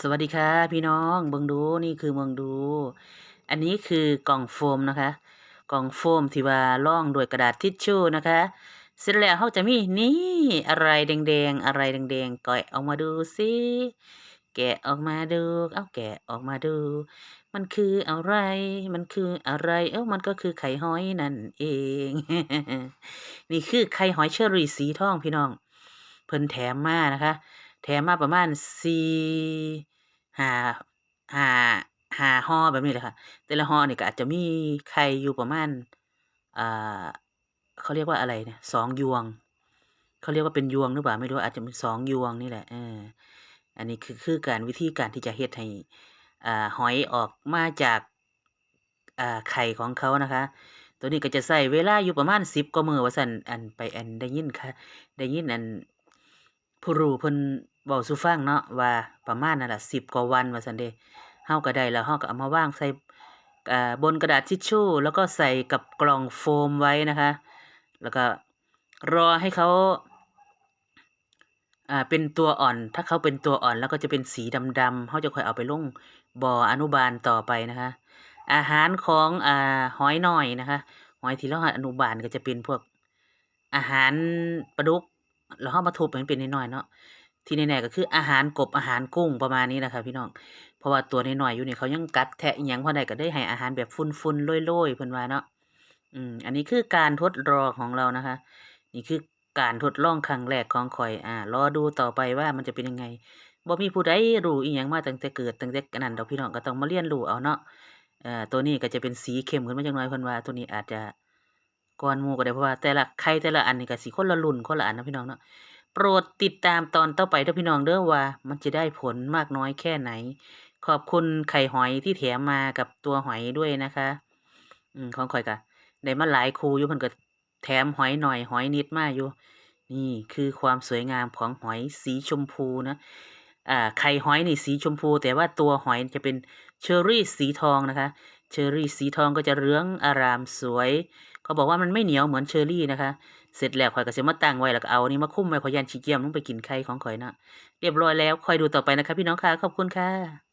สวัสดีค่ะพี่น้องเบิงดูนี่คือเบิ่งดู อันนี้คือกล่องโฟมนะคะ กล่องโฟมที่ว่าร่องด้วยกระดาษทิชชู่นะคะ เสร็จแล้วเขาจะมีนี่อะไรแดงๆอะไรแดงๆแกะออกมาดูสิแกะออกมาดู เอาแกะออกมาดู มันคืออะไร มันคืออะไร เอ้ามันก็คือไข่หอยนั่นเอง นี่คือไข่หอยเชอรี่สีทองพี่น้อง เพิ่นแถมมานะคะ แถมมาประมาณสี่ ห้า ห้า ห้าห่อแบบนี้เลยค่ะ แต่ละห่อนี่ก็อาจจะมีไข่อยู่ประมาณ อ่า เขาเรียกว่าอะไรเนี่ย สองยวง เขาเรียกว่าเป็นยวงหรือเปล่าไม่รู้ อาจจะเป็นสองยวงนี่แหละ เออ อันนี้คือคือการวิธีการที่จะเฮ็ดให้ อ่า หอยออกมาจาก อ่า ไข่ของเขานะคะ ตัวนี้ก็จะใช้เวลาอยู่ประมาณสิบกว่ามือว่าซั่นอันไปอันได้ยินค่ะ ได้ยินอันผู้รู้เพิ่น เว้าสู่ฟังเนาะว่าประมาณนั่นแหละสิบกว่าวันว่าซั่นเดะเฮาก็ได้แล้วเฮาก็เอามาวางใส่อ่าบนกระดาษทิชชู่ แล้วก็ใส่กับกล่องโฟมไว้นะคะ แล้วก็รอให้เขาอ่าเป็นตัวอ่อน ถ้าเขาเป็นตัวอ่อนแล้วก็จะเป็นสีดำๆเขาจะค่อยเอาไปลงบ่ออนุบาลต่อไปนะคะ อาหารของอ่าหอยหน้อยนะคะหอยที่เราอนุบาลก็จะเป็นพวกอาหารปลาดุกแล้วเรามาทุบมันเป็นน้อยๆเนาะ ที่แน่ๆก็คืออาหารกบอาหารกุ้งประมาณนี้นะคะพี่น้อง เพราะว่าตัวน้อยๆอยู่นี่เขายังกัดแทะอิหยังพอได้ก็ได้ให้อาหารแบบฟุ่นๆโรยๆเพิ่นว่าเนาะอืมอันนี้คือการทดลองของเรานะคะ นี่คือการทดลองครั้งแรกของข้อย อ่ารอดูต่อไปว่ามันจะเป็นยังไงบ่มีผู้ใดรู้อิหยังมาตั้งแต่เกิดตั้งแต่อันนั้น ดอกพี่น้องก็ต้องมาเรียนรู้เอาเนาะเอ่อตัวนี้ก็จะเป็นสีเข้มขึ้นมาจักหน่อยเพิ่นว่าตัวนี้อาจจะก่อนมูก็ได้เพราะว่าแต่ละไข่แต่ละอันนี่ก็สิคนละรุ่นคนละอันนะพี่น้องเนาะ โปรดติดตามตอนต่อไปด้อพี่น้องเด้อว่า มันจะได้ผลมากน้อยแค่ไหน ขอบคุณไข่หอยที่แถมมากับตัวหอยด้วยนะคะ อืมของข้อยก็ได้มาหลายครูอยู่เพิ่นก็แถมหอยหน่อยหอยนิดมาอยู่ นี่คือความสวยงามของหอยสีชมพูนะอ่าไข่หอยนี่สีชมพู แต่ว่าตัวหอยจะเป็นเชอร์รี่สีทองนะคะ เชอร์รี่สีทองก็จะเหลืองอารามสวย เขาบอกว่ามันไม่เหนียวเหมือนเชอร์รี่นะคะ เสร็จแล้วข่อยก็เสิมาตั้งไว้แล้วก็เอาอันนี้มาคุ้มไว้ข่อยยันชีเกียมลงไปกินไข่ของข่อยนะเรียบร้อยแล้วคอยดูต่อไปนะคะพี่น้องค่ะขอบคุณค่ะ